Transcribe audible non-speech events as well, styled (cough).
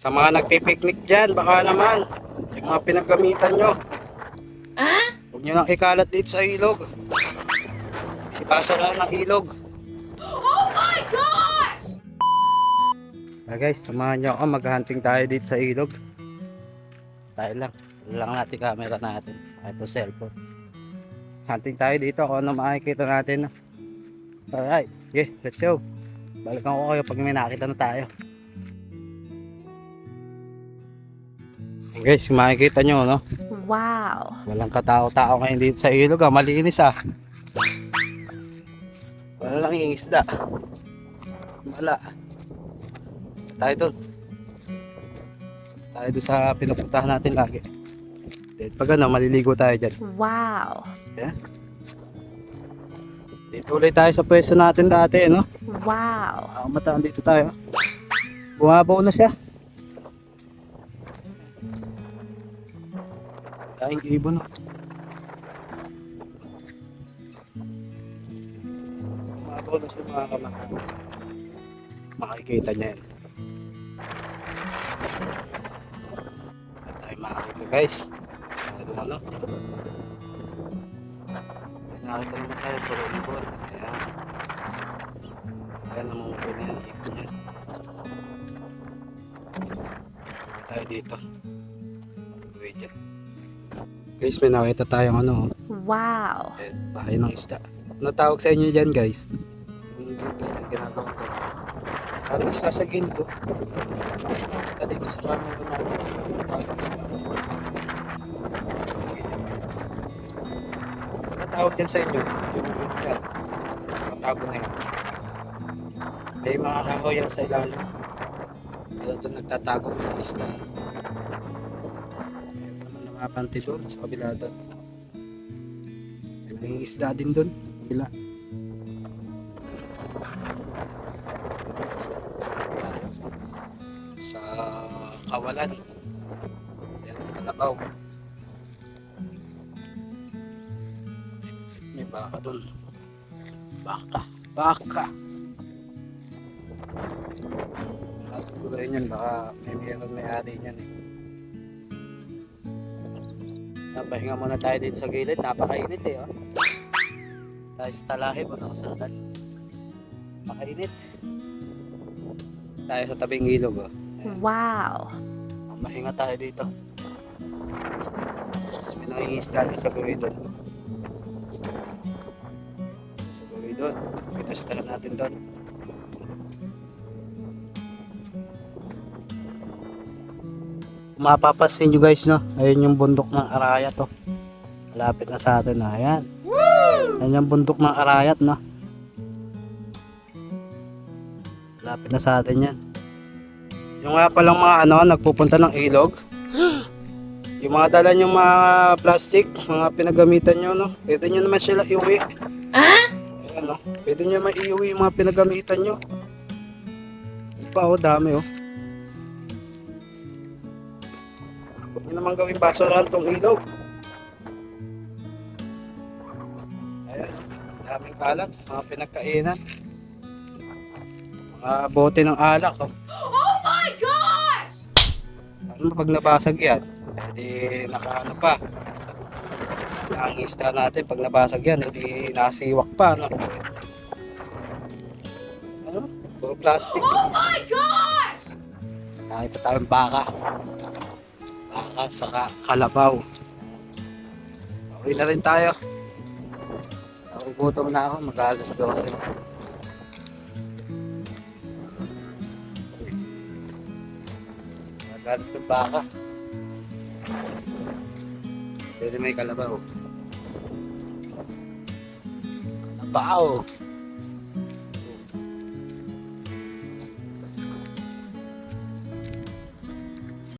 Sa mga nagpipiknik dyan, baka naman, yung mga pinaggamitan nyo. Huwag nyo nang ikalat dito sa ilog. Ipasara ng ilog. Oh my gosh! Ah guys, samahan nyo ako. Maghunting tayo dito sa ilog. Tayo lang. Lang natin camera natin. Ito cellphone. Hunting tayo dito kung ano makikita natin. Alright. Okay, let's go. Balikan ko kayo pag may nakita na tayo. Guys, makikita nyo, no? Wow. Walang katao-tao ngayon dito sa ilog, ah. Malinis, ah. Wala lang yung isda. Wala. Tayo doon. Tayo doon sa pinupuntahan natin lagi. Then, pag ano, maliligo tayo dyan. Wow. Yeah. Dito ulit tayo sa pwesto natin dati, no? Wow. Ah, mataan dito tayo. Bumabaw na siya. Daing ibon, no? Bumabaw na siya mga kamakain. Makikita niya yan. At tayo makakita guys. Masyado ano. Nakita naman tayo puro ibon. Ayan. Ayan namumutay na yan. Ibon yan. Tayo dito. Uwi dyan. Guys, may nakita tayong ano. Wow. Eh, bahay ng isda. Ano tawag sa inyo dyan guys? Yung ganyan, ginagawa ko. Parang isda sa gildo. Nakita dito sa camera natin. Yung tawag isda. Sa gilid. Ano dyan sa inyo? Yung yan. Nakatago na yan. May mga kahoy yan sa ilalim. Pero doon nagtatago yung isda. Naman namapanti doon sa kabila doon. May mga isda din doon. Kabila. Sa kawalan. Yan, kalabaw. May baka doon. Baka. Baka. Natin ko rin yan. Baka may meron may ari niyan eh. Napahinga muna tayo dito sa gilid. Napakainit eh. Oh. Tayo sa talahib. Ano sandal. Makainit. Tayo sa tabing ilog. Oh. Wow. Mahinga tayo dito. Tapos may nangingisda doon sa gawin doon. Sa gawin doon. Pitustahan natin doon. Mapapansin nyo guys no, ayun yung bundok ng Arayat to. Malapit na sa atin na, ayan. Ayan yung bundok ng Arayat no. Malapit na sa atin yan. Yung nga palang mga ano, nagpupunta ng ilog. (gasps) Yung mga dala yung mga plastic, mga pinagamitan nyo, no? Pwede nyo naman sila iuwi. Ah? Ayan, no? Pwede nyo naman iuwi yung mga pinagamitan nyo. Pa, oh, dami, oh. Huwag nyo naman gawing basurahan tong ilog. Ayan, daming kalat, mga pinagkainan. Mga bote ng alak, oh. Oh my gosh! Ano pag nabasag yan? Edi nakaano pa. Nangista natin pag nabasag yan, edi nasiwak pa, no? Ano? Puro plastic. Oh my gosh! Nakita tayong baka. Baka sa kalabaw. Uwi na rin tayo. Nakugutom na ako, mag-alas 12 na. Magalit ng baka. Pwede may kalabaw. Kalabaw!